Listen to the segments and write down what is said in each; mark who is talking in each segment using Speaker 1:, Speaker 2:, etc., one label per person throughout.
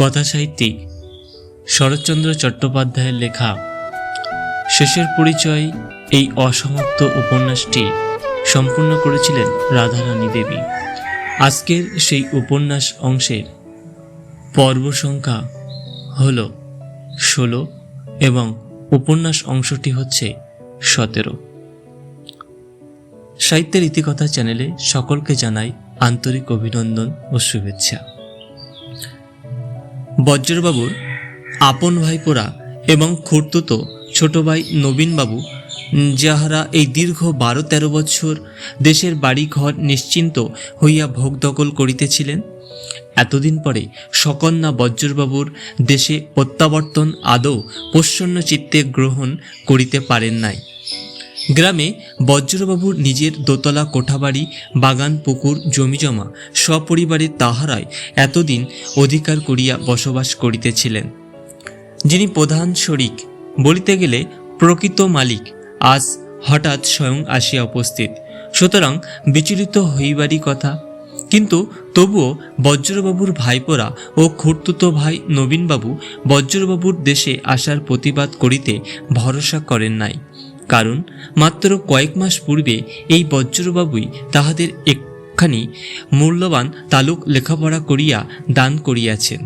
Speaker 1: কথা সাহিত্যিক শরৎচন্দ্র চট্টোপাধ্যায়ের লেখা শেষের পরিচয় এই অসমাপ্ত উপন্যাসটি সম্পূর্ণ করেছিলেন রাধারানী দেবী। আজকের সেই উপন্যাস অংশের পর্ব সংখ্যা হল ষোলো এবং উপন্যাস অংশটি হচ্ছে সতেরো। সাহিত্যের ইতিকথা চ্যানেলে সকলকে জানাই আন্তরিক অভিনন্দন ও শুভেচ্ছা। বজ্রবাবুর আপন ভাইপোরা এবং খুর্তুতো ছোট ভাই নবীনবাবু, যাহারা এই দীর্ঘ বারো তেরো বছর দেশের বাড়ি ঘর নিশ্চিন্ত হইয়া ভোগ দখল করিতেছিলেন? এতদিন পরে সকন্যা বজ্রবাবুর দেশে প্রত্যাবর্তন আদৌ প্রসন্ন চিত্তে গ্রহণ করিতে পারেন নাই। গ্রামে বজ্রবাবুর নিজের দোতলা কোঠাবাড়ি, বাগান, পুকুর, জমিজমা সপরিবারে তাহারাই এতদিন অধিকার করিয়া বসবাস করিতেছিলেন। যিনি প্রধান শরিক, বলিতে গেলে প্রকৃত মালিক, আজ হঠাৎ স্বয়ং আসিয়া উপস্থিত। সুতরাং বিচলিত হইবারই কথা। কিন্তু তবুও বজ্রবাবুর ভাইপোরা ও খুর্তুতো ভাই নবীনবাবু বজ্রবাবুর দেশে আসার প্রতিবাদ করিতে ভরসা করেন নাই। কারণ মাত্র কয়েক মাস পূর্বে এই বজ্রবাবুই তাহাদের একখানি মূল্যবান তালুক লেখাপড়া করিয়া দান করিয়াছেন,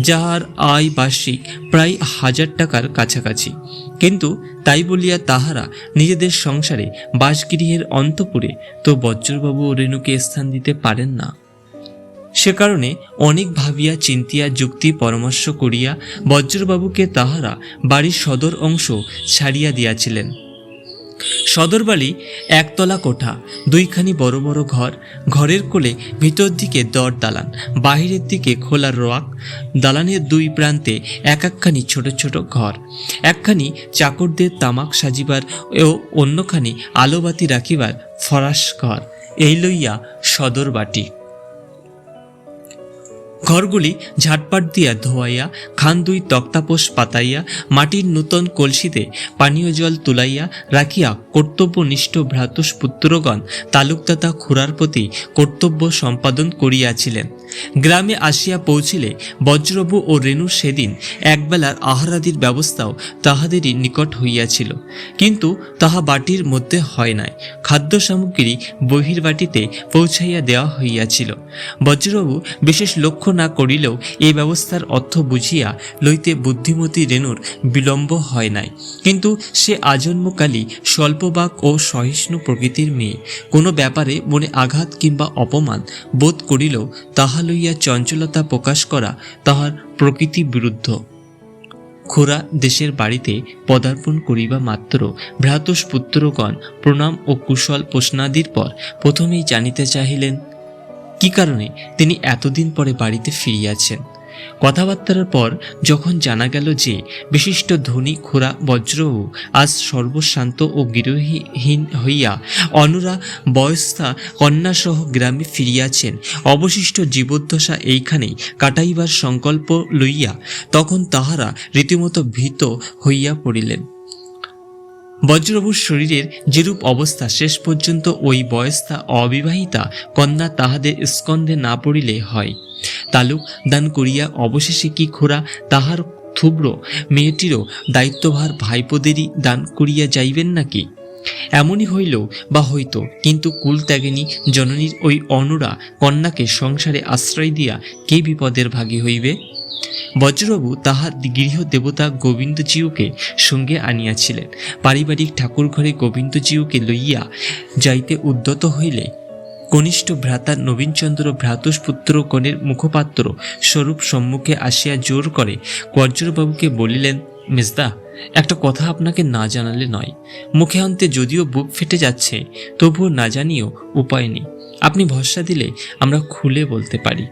Speaker 1: যাহার আয় বার্ষিক প্রায় হাজার টাকার কাছাকাছি। কিন্তু তাই বলিয়া তাহারা নিজেদের সংসারে বাসগৃহের অন্তপুরে তো বজ্রবাবু ও রেণুকে স্থান দিতে পারেন না। সে কারণে অনেক ভাবিয়া চিন্তিয়া যুক্তি পরামর্শ করিয়া বজ্রবাবুকে তাহারা বাড়ির সদর অংশ ছাড়িয়া দিয়াছিলেন। সদরবাড়ি একতলা কোঠা, দুইখানি বড় বড় ঘর, ঘরের কোলে ভিতর দিকে দর দালান, বাহিরের দিকে খোলা রোয়াক, দালানের দুই প্রান্তে এক একখানি ছোট ছোট ঘর, একখানি চাকরদের তামাক সাজিবার ও অন্যখানি আলোবাতি রাখিবার ফরাস ঘর, এই লইয়া সদর বাটি ঘরগুলি ঝাটপাট দিয়া ধোয়াইয়া, খান দুই তক্তাপোষ পাতাইয়া, মাটির নূতন কলসিতে পানীয় জল তুলাইয়া রাখিয়া কর্তব্যনিষ্ঠ ভ্রাতুষ্পুত্রগণ তালুকদাতা খুড়ার প্রতি কর্তব্য সম্পাদন করিয়াছিলেন। গ্রামে আসিয়া পৌঁছিলে বজ্রবু ও রেণু সেদিন একবেলার আহারাদির ব্যবস্থাও তাহাদেরই নিকট হইয়াছিল। কিন্তু তাহা বাটির মধ্যে হয় নাই। খাদ্য সামগ্রী বহির্বাটিতে পৌঁছাইয়া দেওয়া হইয়াছিল। বজ্রবাবু বিশেষ লক্ষ্য না করিলেও এই ব্যবস্থার অর্থ বুঝিয়া লইতে বুদ্ধিমতী রেণুর বিলম্ব হয় নাই। কিন্তু সে আজন্মকালী স্বল্পবাক ও সহিষ্ণু প্রকৃতির মেয়ে। কোনো ব্যাপারে মনে আঘাত কিংবা অপমান বোধ করিলেও তাহা লইয়া চঞ্চলতা প্রকাশ করা তাহার প্রকৃতি বিরুদ্ধ। খোরা দেশের বাড়িতে পদার্পণ করিবা মাত্র ভ্রাতুষ পুত্রগণ প্রণাম ও কুশল প্রশ্নাদির পর প্রথমেই জানিতে চাহিলেন, কি কারণে তিনি এতদিন পরে বাড়িতে ফিরিয়াছেন? কথাবার্তার পর যখন জানা গেল যে বিশিষ্ট ধনী খোরা বজ্রও আজ সর্বশান্ত ও গৃহহীন হইয়া অনুরা বয়স্থা কন্যাসহ গ্রামে ফিরিয়াছেন, অবশিষ্ট জীবদ্দশা এইখানেই কাটাইবার সংকল্প লইয়া, তখন তাহারা রীতিমতো ভীত হইয়া পড়িলেন। বজ্রবাবুর শরীরের যেরূপ অবস্থা শেষ পর্যন্ত ওই বয়স্থা অবিবাহিতা কন্যা তাহাদের স্কন্ধে না পড়িলে হয়। তালুক দান করিয়া অবশেষে কি খোরা তাহার থুব্র মেয়েটিরও দায়িত্বভার ভাইপোদেরই দান করিয়া যাইবেন নাকি? এমনই হইল বা হইতো, কিন্তু কুল ত্যাগিনী জননীর ওই অনুরা কন্যাকে সংসারে আশ্রয় দিয়া কে বিপদের ভাগী হইবে? বজ্রবাবু তাহার গৃহ দেবতা গোবিন্দজিউকে সঙ্গে আনিয়াছিলেন। পারিবারিক ঠাকুর ঘরে গোবিন্দজিউকে লইয়া যাইতে উদ্যত হইলে কনিষ্ঠ ভ্রাতা নবীনচন্দ্র ভ্রাতুষপুত্র গণের মুখপাত্র স্বরূপ সম্মুখে আসিয়া জোর করে বজ্রবাবুকে বলিলেন, মেজদা, একটা কথা আপনাকে না জানালে নয়। মুখে অন্তে যদিও বুক ফেটে যাচ্ছে, তবুও না জানিও উপায় নেই। আপনি ভরসা দিলে আমরা খুলে বলতে পারি।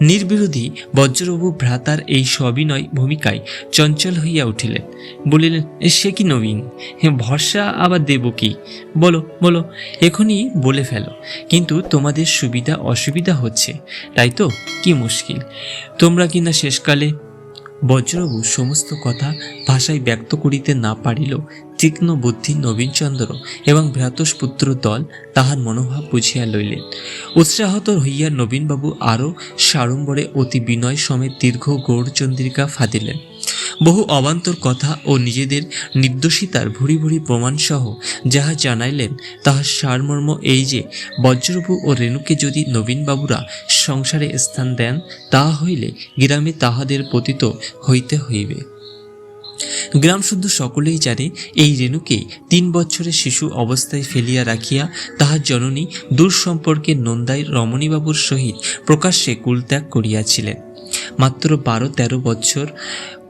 Speaker 1: নির্বিরোধী বজ্রবাবু ভ্রাতার এই সবিনয় ভূমিকায় চঞ্চল হইয়া উঠিলেন। বলিলেন "এ, সে কি নবীন? ভরসা আবার দেব কি? বলো বলো এখনই বলে ফেলো। কিন্তু তোমাদের সুবিধা অসুবিধা হচ্ছে তাই তো? কি মুশকিল। তোমরা কিনা শেষকালে বজ্রবাবু সমস্ত কথা ভাষায় ব্যক্ত করিতে না পারিলেও তীক্ষ্ণ বুদ্ধি নবীনচন্দ্র এবং ভ্রাতস্পুত্র দল তাহার মনোভাব বুঝিয়া লইলেন। উৎসাহত হইয়া নবীনবাবু আরও সাড়ম্বরে অতি বিনয় সমেত দীর্ঘ গৌরচন্দ্রিকা ফাঁদিলেন। বহু অবান্তর কথা ও নিজেদের নির্দোষিতার ভুরি ভুরি প্রমাণসহ যাহা জানাইলেন তাহার সারমর্ম এই যে, বজ্রবু ও রেণুকে যদি নবীনবাবুরা সংসারে স্থান দেন, তাহা হইলে গ্রামে তাহাদের পতিত হইতে হইবে। গ্রাম শুদ্ধ সকলেই জানে, এই রেণুকে তিন বছরের শিশু অবস্থায় ফেলিয়া রাখিয়া তাহার জননী দূর সম্পর্কে নন্দাই রমণীবাবুর সহিত প্রকাশ্যে কুলত্যাগ করিয়াছিলেন। মাত্র বারো তেরো বছর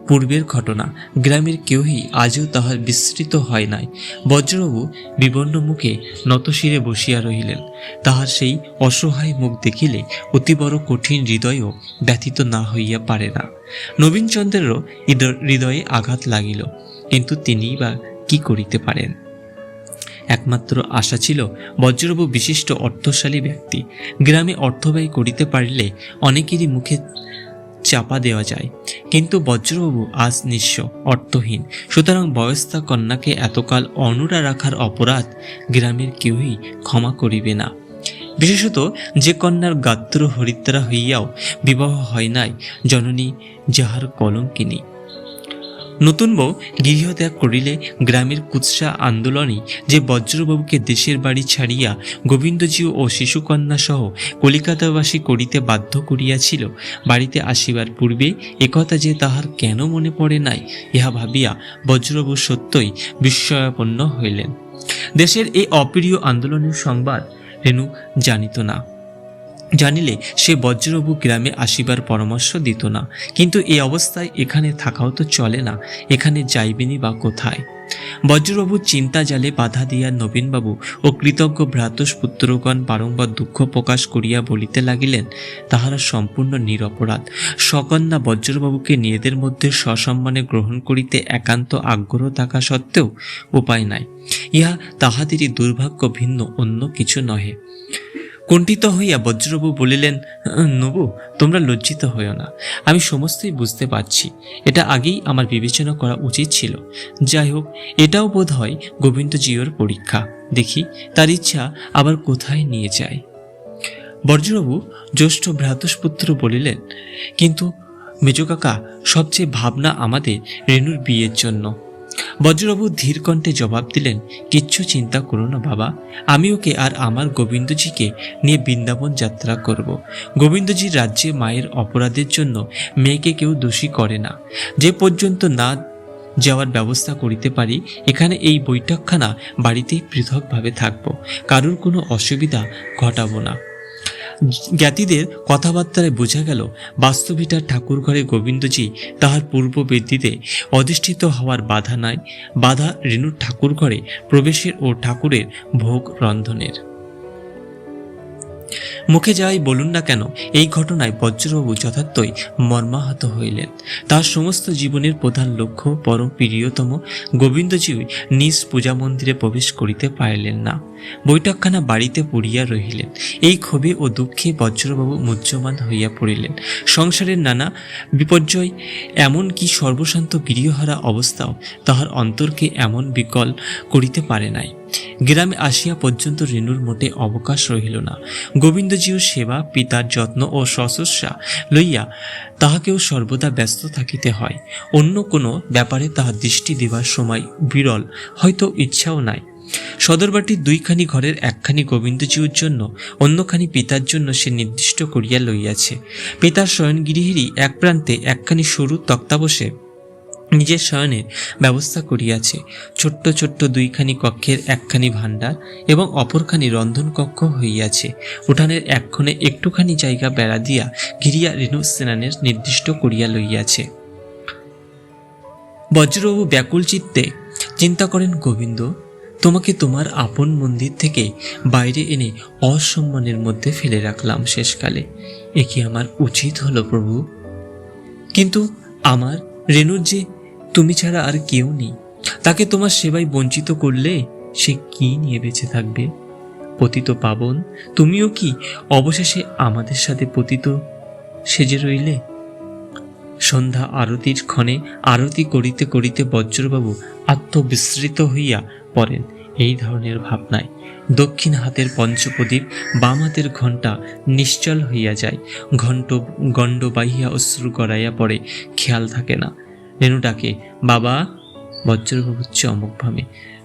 Speaker 1: পূর্বের ঘটনা। গ্রামের কেউই আজও তাহার বিস্তৃত হয় নাই। বজ্রবাবু বিবর্ণ মুখে নতশিরে বসিয়া রহিলেন। তাহার সেই অসহায় মুখ দেখিলে অতি বড় কঠিন হৃদয়ও ব্যথিত না হইয়া পারে না। নবীনচন্দ্রেরও হৃদয়ে আঘাত লাগিল। কিন্তু তিনিই বা কি করিতে পারেন? একমাত্র আশা ছিল বজ্রবাবু বিশিষ্ট অর্থশালী ব্যক্তি। গ্রামে অর্থ ব্যয় করিতে পারিলে অনেকেরই মুখে চাপা দেওয়া যায়। কিন্তু বজ্রবাবু আজ নিঃস্ব, অর্থহীন। সুতরাং বয়স্তা কন্যাকে এতকাল অনুরা রাখার অপরাধ গ্রামের কেউই ক্ষমা করিবে না। বিশেষত যে কন্যার গাত্র হরিদ্রা হইয়াও বিবাহ হয় নাই, জননী যাহার কলঙ্কিনী। নতুন বউ গৃহত্যাগ করিলে গ্রামের কুৎসা আন্দোলনই যে বজ্রবাবুকে দেশের বাড়ি ছাড়িয়া গোবিন্দজি ও শিশুকন্যা সহ কলিকাতাবাসী করিতে বাধ্য করিয়াছিল, বাড়িতে আসিবার পূর্বে একথা যে তাহার কেন মনে পড়ে নাই, ইহা ভাবিয়া বজ্রবাবু সত্যই বিস্ময়াপন্ন হইলেন। দেশের এই অপ্রিয় আন্দোলনের সংবাদ রেণু জানিত না। জানিলে সে বজ্রবাবু গ্রামে আসিবার পরামর্শ দিত না। কিন্তু এই অবস্থায় এখানে থাকাও তো চলে না, এখানে যাইবেনি বা কোথায়? বজ্রবাবুর চিন্তা জালে বাধা দিয়া নবীনবাবু ও কৃতজ্ঞ ভ্রাতস্পুত্রগণ বারংবার দুঃখ প্রকাশ করিয়া বলিতে লাগিলেন, তাহারা সম্পূর্ণ নিরপরাধ। সকন্যা বজ্রবাবুকে নিজেদের মধ্যে সসম্মানে গ্রহণ করিতে একান্ত আগ্রহ থাকা সত্ত্বেও উপায় নাই। ইহা তাহাদেরই দুর্ভাগ্য ভিন্ন, অন্য কিছু নহে। কুণ্ঠিত হইয়া বজ্রবাবু বলিলেন নবু, তোমরা লজ্জিত হইও না। আমি সমস্তই বুঝতে পারছি। এটা আগেই আমার বিবেচনা করা উচিত ছিল। যাই হোক, এটাও বোধ হয় গোবিন্দজিওর পরীক্ষা। দেখি, তার ইচ্ছা আবার কোথায় নিয়ে যায়? বজ্রবাবু জ্যৈষ্ঠ ভ্রাতস্পুত্র বলিলেন, কিন্তু মেজ কাকা, সবচেয়ে ভাবনা আমাদের রেণুর বিয়ের জন্য। বজ্রবাবু ধীর কণ্ঠে জবাব দিলেন, কিচ্ছু চিন্তা করো না বাবা, আমি ওকে আর আমার গোবিন্দজিকে নিয়ে বৃন্দাবন যাত্রা করব। গোবিন্দজির রাজ্যে মায়ের অপরাধের জন্য মেয়েকে কেউ দোষী করে না। যে পর্যন্ত না যাওয়ার ব্যবস্থা করিতে পারি, এখানে এই বৈঠকখানা বাড়িতেই পৃথকভাবে থাকব। কারোর কোনো অসুবিধা ঘটাবো না। জ্ঞাতিদের কথাবার্তায় বোঝা গেল বাস্তবিটার ঠাকুর ঘরে গোবিন্দজি তাহার পূর্ব বৃদ্ধিতে অধিষ্ঠিত হওয়ার বাধা নাই। বাধা রেণুর ঠাকুর ঘরে প্রবেশের ও ঠাকুরের ভোগ রন্ধনের মুখে যাই বলুন না কেন, এই ঘটনায় বজ্রবাবু যথার্থই মর্মাহত হইলেন। তার সমস্ত জীবনের প্রধান লক্ষ্য, পরম প্রিয়তম গোবিন্দজি নিজ পূজা মন্দিরে প্রবেশ করিতে পারিলেন না। বৈঠকখানা বাড়িতে পড়িয়া রহিলেন। এই ক্ষোভে ও দুঃখে বজ্রবাবু মুহ্যমান হইয়া পড়িলেন। সংসারের নানা বিপর্যয়, এমন কি সর্বশান্ত গৃহহারা অবস্থাও তাহার অন্তরকে এমন বিকল করিতে পারে নাই। গ্রামে আসিয়া পর্যন্ত রেণুর মোটে অবকাশ রহিল না। গোবিন্দজিও সেবা, পিতার যত্ন ও সশস্যা লইয়া তাহাকেও সর্বদা ব্যস্ত থাকিতে হয়। অন্য কোনো ব্যাপারে তাহার দৃষ্টি দেবার সময় বিরল, হয়তো ইচ্ছাও নাই। সদরবাটির দুইখানি ঘরের একখানি গোবিন্দজিউর জন্য, অন্যখানি পিতার জন্য সে নির্দিষ্ট করিয়া লইয়াছে। পিতার শয়নগৃহেরই এক প্রান্তে একখানি সরু তক্তা বসে নিজের শয়নের ব্যবস্থা করিয়াছে। ছোট্ট ছোট্ট দুইখানি কক্ষের একখানি ভাণ্ডার এবং অপরখানি রন্ধন কক্ষ হইয়াছে। উঠানের একক্ষণে একটুখানি জায়গা বেড়া দিয়া ঘিরিয়া রেণু স্নানের নির্দিষ্ট করিয়া লইয়াছে। বজ্রবাবু ব্যাকুল চিত্তে চিন্তা করেন, গোবিন্দ, তোমাকে তোমার আপন মন্দির থেকে বাইরে এনে অসম্মানের মধ্যে ফেলে রাখলাম শেষকালে। এ কি আমার উচিত হলো প্রভু? কিন্তু আমার রেণুর যে তুমি ছাড়া আর কেউ নেই। তাকে তোমার সেবায় বঞ্চিত করলে সে কি নিয়ে বেঁচে থাকবে? পতিত পাবন, তুমিও কি অবশেষে আমাদের সাথে পতিত সেজে রইলে? সন্ধ্যা আরতির ক্ষণে আরতি করিতে করিতে বজ্রবাবু আত্মবিস্মৃত হইয়া পড়েন এই ধরনের ভাবনায়। দক্ষিণ হাতের পঞ্চপ্রদীপ বাম হাতের ঘণ্টা নিশ্চল হইয়া যায়। ঘণ্ট গণ্ড বাহিয়া অশ্রু গড়াইয়া পড়ে, খেয়াল থাকে না। রেণু ডাকে, বাবা! বজ্রবাবু চমক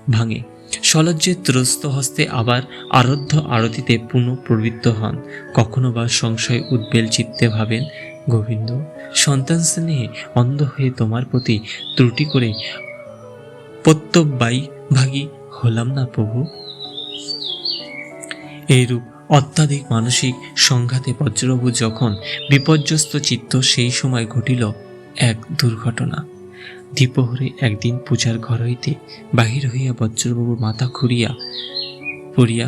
Speaker 1: ভাঙে। সলজ্জে ত্রস্ত হস্তে আবার আরাধ্য আরতিতে পুনঃ প্রবৃত্ত হন। কখনো বা সংশয় উদ্বেল চিত্তে ভাবেন, গোবিন্দ, সন্তান স্নেহে অন্ধ হয়ে তোমার প্রতি ত্রুটি করে প্রত্যব্যাই ভাগী হলাম না প্রভু? এইরূপ অত্যাধিক মানসিক সংঘাতে বজ্রবাবু যখন বিপর্যস্ত চিত্ত সেই সময় ঘটিল এক দুর্ঘটনা। দ্বিপ্রহরে একদিন পূজার ঘর হইতে বাহির হইয়া বজ্রবাবু মাথা খুঁড়িয়া পড়িয়া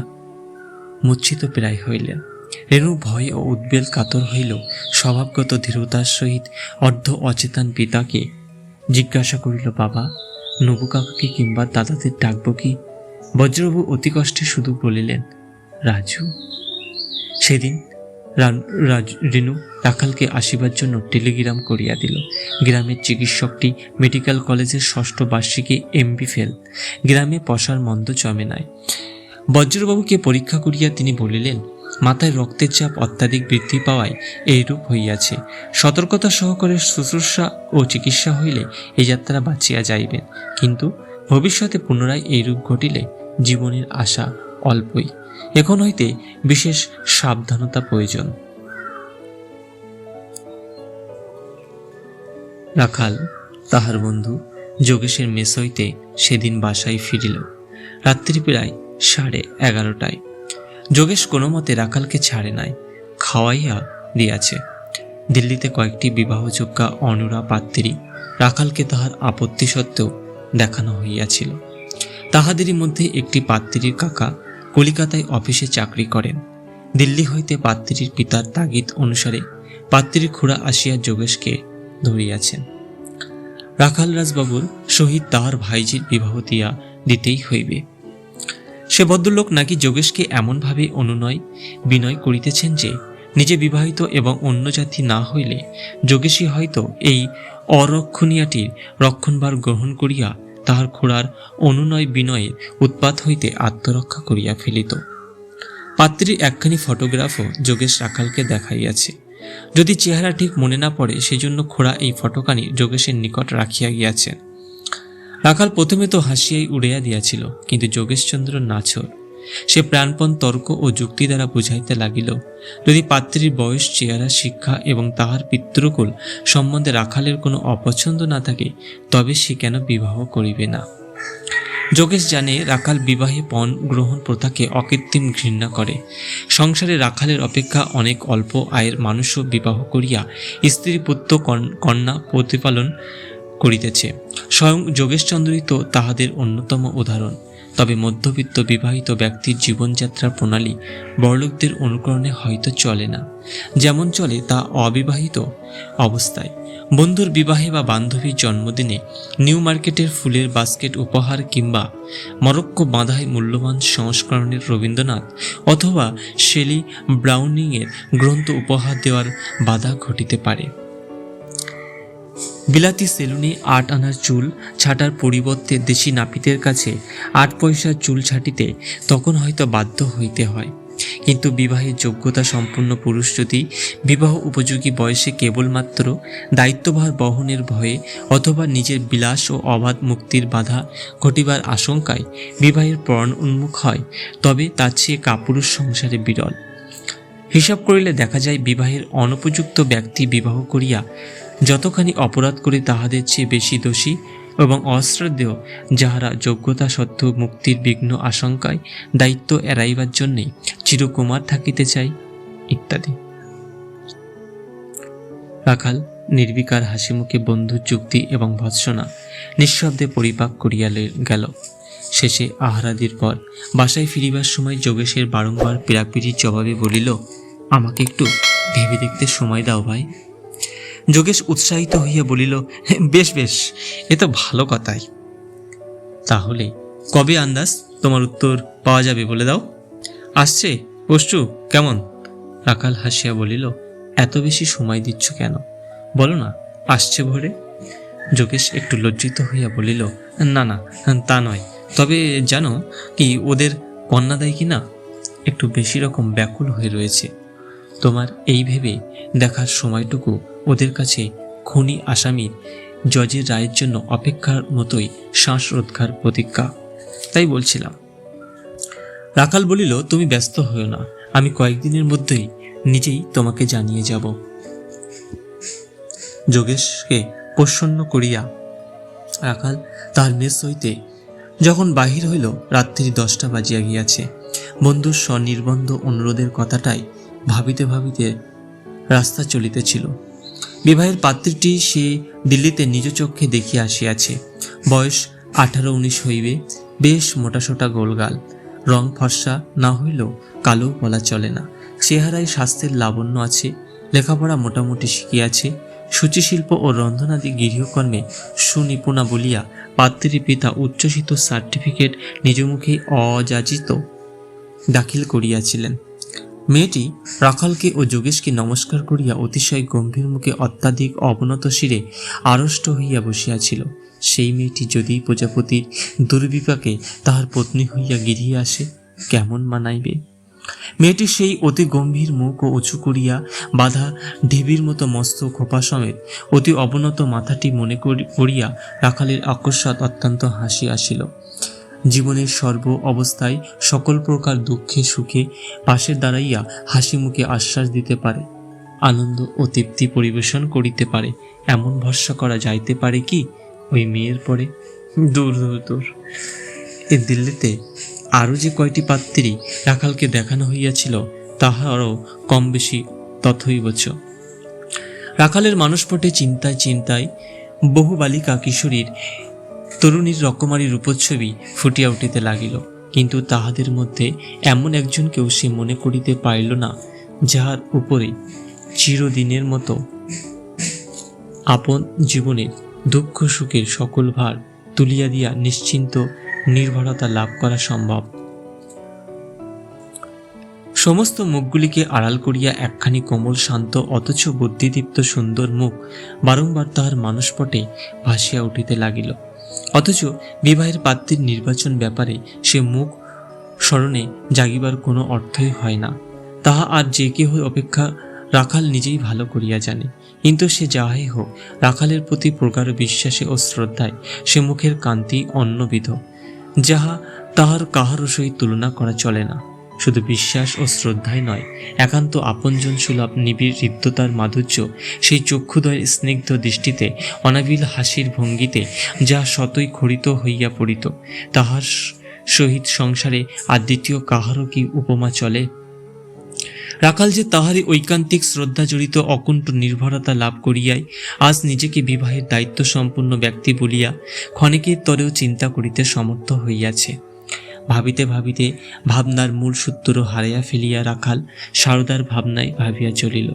Speaker 1: মূর্ছিত প্রায় হইলেন। রেণু ভয় ও উদ্বেল কাতর হইল। স্বভাবগত ধীরতার সহিত অর্ধ অচেতন পিতাকে জিজ্ঞাসা করিল, বাবা নবু কাকাকে কিংবা দাদাদের ডাকব কি? বজ্রবাবু অতি কষ্টে শুধু বলিলেন, রাজু, সেদিন রেণু রাখালকে আসিবার জন্য টেলিগ্রাম করিয়া দিল। গ্রামের চিকিৎসকটি মেডিকেল কলেজের ষষ্ঠ বার্ষিকী এমবি ফেল। গ্রামে পশার মন্দ জমে নাই। বজ্রবাবুকে পরীক্ষা করিয়া তিনি বলিলেন, মাথায় রক্তের চাপ অত্যাধিক বৃদ্ধি পাওয়ায় এইরূপ হইয়াছে। সতর্কতা সহকারে শুশ্রূষা ও চিকিৎসা হইলে এই যাত্রা বাঁচিয়া যাইবেন। কিন্তু ভবিষ্যতে পুনরায় এইরূপ ঘটিলে জীবনের আশা অল্পই। এখন হইতে বিশেষ সাবধানতা প্রয়োজন। রাখাল, তাহার বন্ধু, যোগেশের মেস হইতে সেদিন বাসায় ফিরিল। রাত্রি প্রায় সাড়ে এগারোটায়। যোগেশ কোনো মতে রাখালকে ছাড়ে নাই, খাওয়াইয়া দিয়াছে। দিল্লিতে কয়েকটি বিবাহযোগ্যা অনুরা পাত্রী রাখালকে তাহার আপত্তি সত্ত্বেও দেখানো হইয়াছিল। তাহাদেরই মধ্যে একটি পাত্রীর কাকা কলিকাতায় অফিসে চাকরি করেন। দিল্লি হইতে পাত্রীর পিতার তাগিদ অনুসারে পাত্রীর খুড়া আসিয়া যোগেশকে ধরিয়াছেন। রাখাল রাজবাবুর সহিত তাহার ভাইজির বিবাহ দিয়া দিতেই হইবে। সে ভদ্রলোক নাকি যোগেশকে এমনভাবে অনুনয়, বিনয় করিতেছেন যে, নিজে বিবাহিত এবং অন্য জাতি না হইলে যোগেশী হয়তো এই অরক্ষণীয়াটির রক্ষণভার গ্রহণ করিয়া তাহার খুড়ার অনুনয় বিনয়ে উৎপাত হইতে আত্মরক্ষা করিয়া ফেলিত। পাত্রীর একখানি ফটোগ্রাফও যোগেশ রাখালকে দেখাইয়াছে। যদি চেহারা ঠিক মনে না পড়ে, সেজন্য খোড়া এই ফটোখানি যোগেশের নিকট রাখিয়া গিয়াছেন রাখাল প্রথমে তো হাসিয়াই উড়িয়া দিয়াছিল, কিন্তু যোগেশচন্দ্র নাছর সে প্রাণপণ তর্ক ও যুক্তি দ্বারা বুঝাইতে লাগিল। যদি পাত্রীর বয়স, চেহারা, শিক্ষা এবং তাহার পিতৃকুল সম্বন্ধে রাখালের কোনো অপছন্দ না থাকে, তবে সে কেন বিবাহ করিবে না? যোগেশ জানে রাখাল বিবাহে পণ গ্রহণ প্রথাকে অকৃত্রিম ঘৃণা করে। সংসারে রাখালের অপেক্ষা অনেক অল্প আয়ের মানুষও বিবাহ করিয়া স্ত্রী, পুত্র, কন- কন্যা প্রতিপালন করিতেছে। স্বয়ং যোগেশচন্দ্রই তো তাহাদের অন্যতম উদাহরণ। তবে মধ্যবিত্ত বিবাহিত ব্যক্তির জীবনযাত্রার প্রণালী বড়লোকদের অনুকরণে হয়তো চলে না। যেমন চলে তা অবিবাহিত অবস্থায়। বন্ধুর বিবাহে বা বান্ধবীর জন্মদিনে নিউ মার্কেটের ফুলের বাস্কেট উপহার কিংবা মরক্কো বাঁধায় মূল্যবান সংস্করণের রবীন্দ্রনাথ অথবা শেলি ব্রাউনিংয়ের গ্রন্থ উপহার দেওয়ার বাধা ঘটিতে পারে। বিলাতি সেলুনে আট আনার চুল ছাটার পরিবর্তে দেশি নাপিতের কাছে আট পয়সার চুল ছাটিতে তখন হয়তো বাধ্য হইতে হয়। কিন্তু বিবাহের যোগ্যতা সম্পন্ন পুরুষ যদি বিবাহ উপযোগী বয়সে কেবলমাত্র দায়িত্বভার বহনের ভয়ে অথবা নিজের বিলাস ও অবাধ মুক্তির বাধা ঘটিবার আশঙ্কায় বিবাহের পরণ উন্মুখ হয়, তবে তার চেয়ে কাপুরুষ সংসারে বিরল। হিসাব করিলে দেখা যায় বিবাহের অনুপযুক্ত ব্যক্তি বিবাহ করিয়া যতখানি অপরাধ করে তাহাদের চেয়ে বেশি দোষী এবং অশ্রদ্ধেয়, যাহারা যোগ্যতা সত্ত্বেও মুক্তির বিঘ্ন আশঙ্কায় দায়িত্ব এড়াইবার জন্যে চিরকুমার থাকিতে চাই, ইত্যাদি। রাখাল নির্বিকার হাসিমুখে বন্ধুর যুক্তি এবং ভৎসনা নিঃশব্দে পরিপাক করিয়া গেল। শেষে আহারাদির পর বাসায় ফিরিবার সময় যোগেশের বারংবার পীড়াপিড়ির জবাবে বলিল, আমাকে একটু ভেবে দেখতে সময় দাও ভাই। যোগেশ উৎসাহিত হইয়া বলিল "হ্যাঁ, বেশ বেশ এ তো ভালো কথাই। তাহলে কবে আন্দাজ তোমার উত্তর পাওয়া যাবে বলে দাও? আসছে পশু কেমন? রাখাল হাসিয়া বলিল এত বেশি সময় দিচ্ছ কেন? বলো না আসছে ভোরে? যোগেশ একটু লজ্জিত হইয়া বলিল না না তা নয়। তবে জানো কি ওদের কন্যা দেয় কি না একটু বেশি রকম ব্যাকুল হয়ে রয়েছে। তোমার এই ভেবে দেখার সময়টুকু ওদের কাছে খুনি আসামির জজের রায়ের জন্য অপেক্ষার মতোই শ্বাসরোধকার প্রতিজ্ঞা। তাই বলছিলাম। রাখাল বলিল, তুমি ব্যস্ত হও না। আমি কয়েকদিনের মধ্যেই নিজেই তোমাকে জানিয়ে যাব। যোগেশকে প্রসন্ন করিয়া রাখাল তার মেস হইতে যখন বাহির হইল, রাত্রি দশটা বাজিয়া গিয়াছে। বন্ধুর স্বনির্বন্ধ অনুরোধের কথাটাই ভাবিতে ভাবিতে রাস্তা চলিতেছিল। বিবাহের পাত্রীটি সে দিল্লিতে নিজ চক্ষে দেখিয়া আসিয়াছে। বয়স আঠারো উনিশ হইবে, বেশ মোটাসোটা গোলগাল। রং ফর্সা না হইলেও কালো বলা চলে না। চেহারায় স্বাস্থ্যের লাবণ্য আছে, লেখাপড়া মোটামুটি শিখিয়াছে। সূচিশিল্প ও রন্ধনাদি গৃহকর্মে সুনিপুণা বলিয়া পাত্রীর পিতা উচ্চশিত সার্টিফিকেট নিজ মুখে অযাচিত দাখিল করিয়াছিলেন। মেয়েটি রাখালকে ও যোগেশকে নমস্কার করিয়া অতিশয় গম্ভীর মুখে অত্যাধিক অবনত শিরে আড়ষ্ট হইয়া বসিয়াছিল সেই মেয়েটি যদি প্রজাপতির দুর্বিপাকে তাহার পত্নী হইয়া গিরিয়া আসে, কেমন মানাইবে? মেয়েটি সেই অতি গম্ভীর মুখ ও উঁচু করিয়া বাঁধা ঢিবির মতো মস্ত খোপা সমেত অতি অবনত মাথাটি মনে করি- করিয়া রাখালের আকস্মাত অত্যন্ত হাসি আসিল। জীবনের সর্ব অবস্থায় সকল প্রকার দুঃখে, সুখে পাশে দাঁড়াইয়া হাসি মুখে আশ্বাস দিতে পারে, আনন্দ ও তৃপ্তি পরিবেশন করিতে পারে। এমন ভরসা করা যাইতে পারে কি? ওই মেয়ের পরে? দূর দূর দূর। এ দিল্লিতে আরও যে কয়টি পাত্রী রাখালকে দেখানো হইয়াছিল, তাহারও কম বেশি তথৈবচ রাখালের মানসপটে চিন্তায় চিন্তায় বহু বালিকা কিশোরীর তরুণীর রকমারি রূপচ্ছবি ফুটিয়া উঠিতে লাগিল, কিন্তু তাহাদের মধ্যে এমন একজনকেও সে মনে করিতে পারিল না, যাহার উপরে চিরদিনের মতো আপন জীবনের দুঃখ সুখের সকল ভার তুলিয়া দিয়া নিশ্চিন্ত নির্ভরতা লাভ করা সম্ভব। সমস্ত মুখগুলিকে আড়াল করিয়া একখানি কোমল শান্ত অথচ বুদ্ধিদীপ্ত সুন্দর মুখ বারংবার তাহার মানসপটে ভাসিয়া উঠিতে লাগিল। অথচ বিবাহের পাত্রীর নির্বাচন ব্যাপারে সে মুখ স্মরণে জাগিবার কোনো অর্থই হয় না। তাহা আর যে কেহ অপেক্ষা রাখাল নিজেই ভালো করিয়া জানে। কিন্তু সে যাহাই হোক, রাখালের প্রতি প্রগাঢ় বিশ্বাসে ও শ্রদ্ধায় সে মুখের কান্তি অন্যবিধ, যাহা তাহার কাহারও সহিত তুলনা করা চলে না। শুধু বিশ্বাস ও শ্রদ্ধায় নয়, একান্ত আপনজন সুলভ নিবিড় হৃদ্যতার মাধুর্য, সেই চক্ষুদয়ের স্নিগ্ধ দৃষ্টিতে, অনাবিল হাসির ভঙ্গিতে যা শতই খড়িত হইয়া পড়িত, তাহার সহিত সংসারে আর দ্বিতীয় কাহারও কি উপমা চলে? রাখাল যে তাহারই ঐকান্তিক শ্রদ্ধা জড়িত অকুণ্ঠ নির্ভরতা লাভ করিয়াই আজ নিজেকে বিবাহের দায়িত্ব সম্পন্ন ব্যক্তি বলিয়া ক্ষণিকের তরেও চিন্তা করিতে সমর্থ হইয়াছে। ভাবিতে ভাবিতে ভাবনার মূল সূত্র হারাইয়া ফেলিয়া রাখাল সারদার ভাবনায় ভাবিয়া চলিল।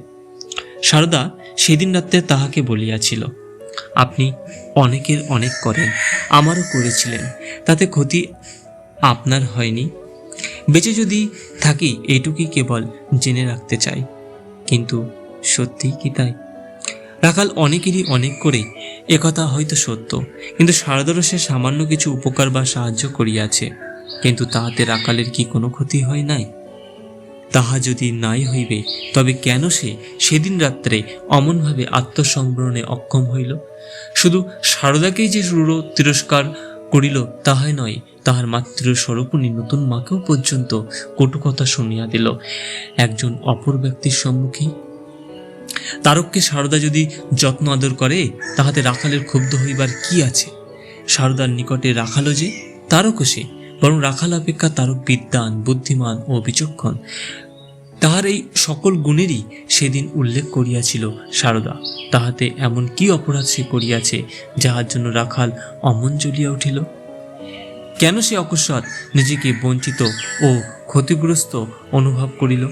Speaker 1: সারদা সেদিন রাত্রে তাহাকে বলিয়াছিল, আপনি অনেকের অনেক করেন, আমারও করেছিলেন, তাতে ক্ষতি আপনার হয়নি। বেঁচে যদি থাকি, এইটুকুই কেবল জেনে রাখতে চাই, কিন্তু সত্যিই কি তাই? রাখাল অনেকেরই অনেক করে একথা হয়তো সত্য, কিন্তু সারদারও সে সামান্য কিছু উপকার বা সাহায্য করিয়াছে। কিন্তু তাহাতে রাখালের কি কোনো ক্ষতি হয় নাই? তাহা যদি নাই হইবে, তবে কেন সে সেদিন রাত্রে অমনভাবে আত্মসংবরণে অক্ষম হইল? শুধু সারদাকেই যে রূঢ় তিরস্কার করিল, তাহাই নয়, তাহার মাতৃ স্বরূপণী নতুন মাকেও পর্যন্ত কটু কথা শুনিয়া দিল। একজন অপর ব্যক্তির সম্মুখে। তারককে সারদা যদি যত্ন আদর করে তাহাতে রাখালের ক্ষুব্ধ হইবার কি আছে? সারদার নিকটে রাখালো যে, তারকও সে। বরং রাখাল অপেক্ষা তারও বিদ্যান, বুদ্ধিমান ও বিচক্ষণ। তাহার এই সকল গুণেরই সেদিন উল্লেখ করিয়াছিল সারদা। তাহাতে এমন কি অপরাধ সে করিয়াছে, যাহার জন্য রাখাল অমন জ্বলিয়া উঠিল? কেন সে অকস্মাৎ নিজেকে বঞ্চিত ও ক্ষতিগ্রস্ত অনুভব করিল?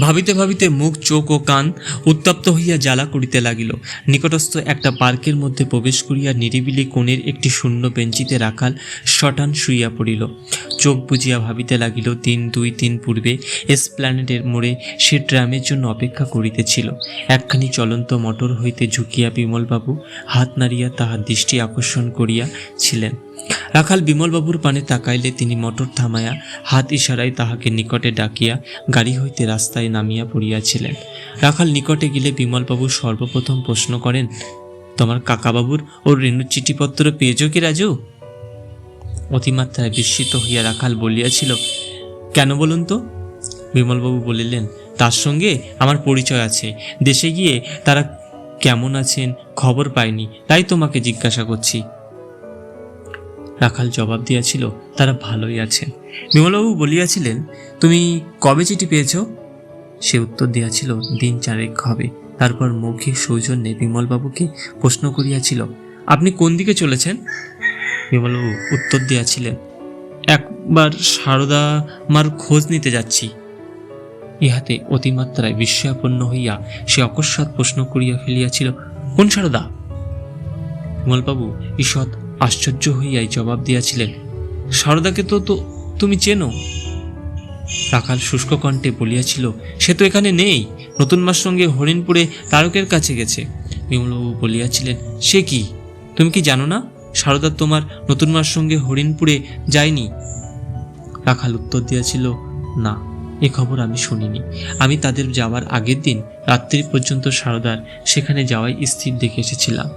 Speaker 1: ভাবিতে ভাবিতে মুখ, চোখ ও কান উত্তপ্ত হইয়া জ্বালা করিতে লাগিল। নিকটস্থ একটা পার্কের মধ্যে প্রবেশ করিয়া নিরিবিলি কোণের একটি শূন্য বেঞ্চিতে রাখাল শটান শুইয়া পড়িল। চোখ বুজিয়া ভাবিতে লাগিল দিন দুই দিন পূর্বে এসপ্ল্যানেডের মোড়ে সে ট্রামের জন্য অপেক্ষা করিতেছিল। একখানি চলন্ত মোটর হইতে ঝুঁকিয়া বিমলবাবু হাত নাড়িয়া তাহার দৃষ্টি আকর্ষণ করিয়া ছিলেন রাখাল বিমলবাবুর পানে তাকাইলে তিনি মোটর থামাইয়া হাত ইশারায় তাহাকে নিকটে ডাকিয়া গাড়ি হইতে রাস্তায় নামিয়া পড়িয়াছিলেন। রাখাল নিকটে গেলে বিমলবাবু সর্বপ্রথম প্রশ্ন করেন, তোমার কাকাবাবুর ও রেণুর চিঠিপত্র পেয়েছ কি রাজু? অতিমাত্রায় বিস্মিত হইয়া রাখাল বলিয়াছিল, কেন বলুন তো? বিমলবাবু বলিলেন, তার সঙ্গে আমার পরিচয় আছে। দেশে গিয়ে তারা কেমন আছেন খবর পাইনি, তাই তোমাকে জিজ্ঞাসা করছি। রাখাল জবাব দিয়াছিল, তারা ভালোই আছেন বিমলবাবু বলিয়াছিলেন, তুমি কবে চিঠি পেয়েছ? সে উত্তর দিয়াছিল, দিন চারেক হবে। তারপর মৌখিক সৌজন্যে বিমলবাবুকে প্রশ্ন করিয়াছিল, আপনি কোন দিকে চলেছেন? বিমলবাবু উত্তর দিয়াছিলেন, একবার সারদা মার খোঁজ নিতে যাচ্ছি। ইহাতে অতিমাত্রায় বিস্ময়াপন্ন হইয়া সে অকস্মাৎ প্রশ্ন করিয়া ফেলিয়াছিল, কোন সারদা? বিমলবাবু ঈষৎ আশ্চর্য হইয়াই জবাব দিয়াছিলেন, সারদাকে তো তো তুমি চেনো? রাখাল শুষ্ক কণ্ঠে বলিয়াছিল, সে তো এখানে নেই, নতুন মাস সঙ্গে হরিণপুরে তারকের কাছে গেছে। বিমলবাবু বলিয়াছিলেন, সে কি? তুমি কি জানো না, সারদা তোমার নতুন মাস সঙ্গে হরিণপুরে যায়নি? রাখাল উত্তর দিয়াছিল, না, এ খবর আমি শুনিনি। আমি তাদের যাওয়ার আগের দিন রাত্রি পর্যন্ত সারদার সেখানে যাওয়াই স্থির দেখে এসেছিলাম।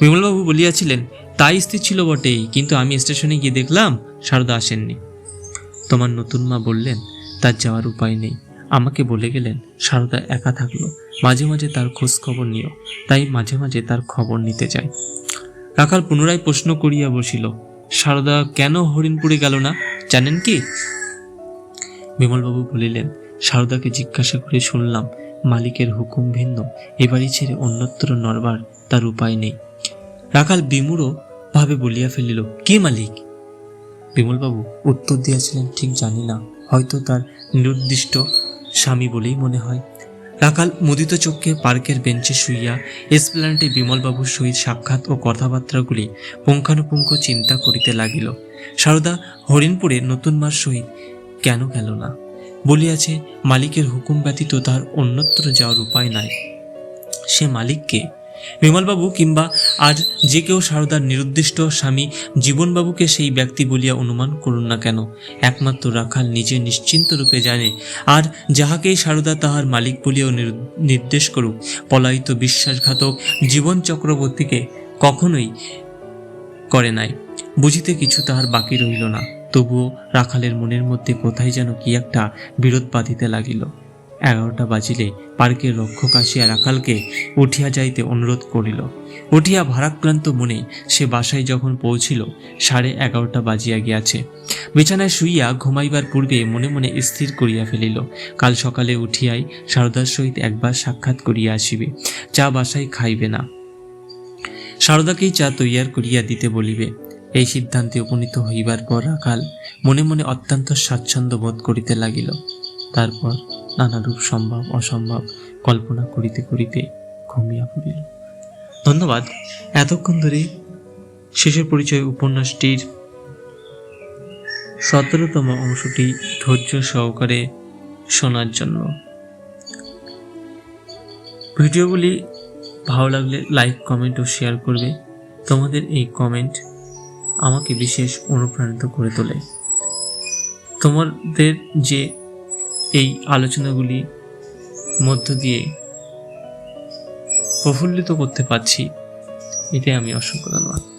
Speaker 1: বিমলবাবু বলিয়াছিলেন তাই স্থির ছিল বটেই, কিন্তু আমি স্টেশনে গিয়ে দেখলাম সারদা আসেননি। তোমার নতুন মা বললেন, তার যাওয়ার উপায় নেই। আমাকে বলে গেলেন, সারদা একা থাকল, মাঝে মাঝে তার খোঁজ খবর নিও। তাই মাঝে মাঝে তার খবর নিতে যাই। রাখাল পুনরায় প্রশ্ন করিয়া বসিল, সারদা কেন হরিণপুরে গেল না, জানেন কি? বিমলবাবু বলিলেন, সারদাকে জিজ্ঞাসা করে শুনলাম, মালিকের হুকুম ভিন্ন, এবারই ছেড়ে অন্যত্র নড়বার তার উপায় নেই। রাখাল বিমূঢ় ভাবে বলিয়া ফেলিল, কে মালিক? বিমলবাবু উত্তর দিয়েছিলেন, ঠিক জানি না। হয়তো তার নির্দিষ্ট স্বামী বলেই মনে হয়। রাখাল মুদিত চক্ষে পার্কের বেঞ্চে শুইয়া এসপ্ল্যানেটে বিমলবাবুর সহিত সাক্ষাৎ ও কথাবার্তাগুলি পুঙ্খানুপুঙ্খ চিন্তা করিতে লাগিল। সারদা হরিণপুরে নতুন মার সহিত কেন গেল না? বলিয়াছে, মালিকের হুকুম ব্যতীত তার অন্যত্র যাওয়ার উপায় নাই। সে মালিককে বিমলবাবু কিংবা আর যে কেউ সারদার নিরুদ্দিষ্ট স্বামী জীবনবাবুকে সেই ব্যক্তি বলিয়া অনুমান করুন না কেন? একমাত্র রাখাল নিজে নিশ্চিন্ত রূপে জানে, আর যাহাকেই সারদা তাহার মালিক বলিয়াও নির- নির্দেশ করুক, পলায়িত বিশ্বাসঘাতক জীবন চক্রবর্তীকে কখনোই করে নাই। বুঝিতে কিছু তাহার বাকি রহিল না, তবুও রাখালের মনের মধ্যে কোথায় যেন কি একটা বিরোধ বাঁধিতে লাগিল। এগারোটা বাজিলে পার্কের রক্ষক আসিয়া রাখালকে উঠিয়া যাইতে অনুরোধ করিল। উঠিয়া ভারাক্রান্ত মনে সে বাসায় যখন পৌঁছিল, সাড়ে এগারোটা বাজিয়া গিয়াছে। বিছানায় শুইয়া ঘুমাইবার পূর্বে মনে মনে স্থির করিয়া ফেলিল, কাল সকালে উঠিয়াই সারদার সহিত একবার সাক্ষাৎ করিয়া আসিবে, চা বাসায় খাইবে না। সারদাকেই চা তৈয়ার করিয়া দিতে বলিবে। এই সিদ্ধান্তে উপনীত হইবার পর রাখাল মনে মনে অত্যন্ত স্বাচ্ছন্দ্য বোধ করিতে লাগিল। তারপর নানারূপ সম্ভব, অসম্ভব কল্পনা করিতে করিতে ঘুমিয়া পড়িল। ধন্যবাদ। এতক্ষণ ধরে শেষের পরিচয় উপন্যাসটির সতেরোতম অংশটি ধৈর্য সহকারে শোনার জন্য। ভিডিওগুলি ভালো লাগলে লাইক, কমেন্ট ও শেয়ার করবে। তোমাদের এই কমেন্ট আমাকে বিশেষ অনুপ্রাণিত করে তোলে। তোমাদের যে এই আলোচনাগুলি মধ্য দিয়ে প্রফুল্লিত করতে পারছি। এটাই আমি অসংখ্য ধন্যবাদ।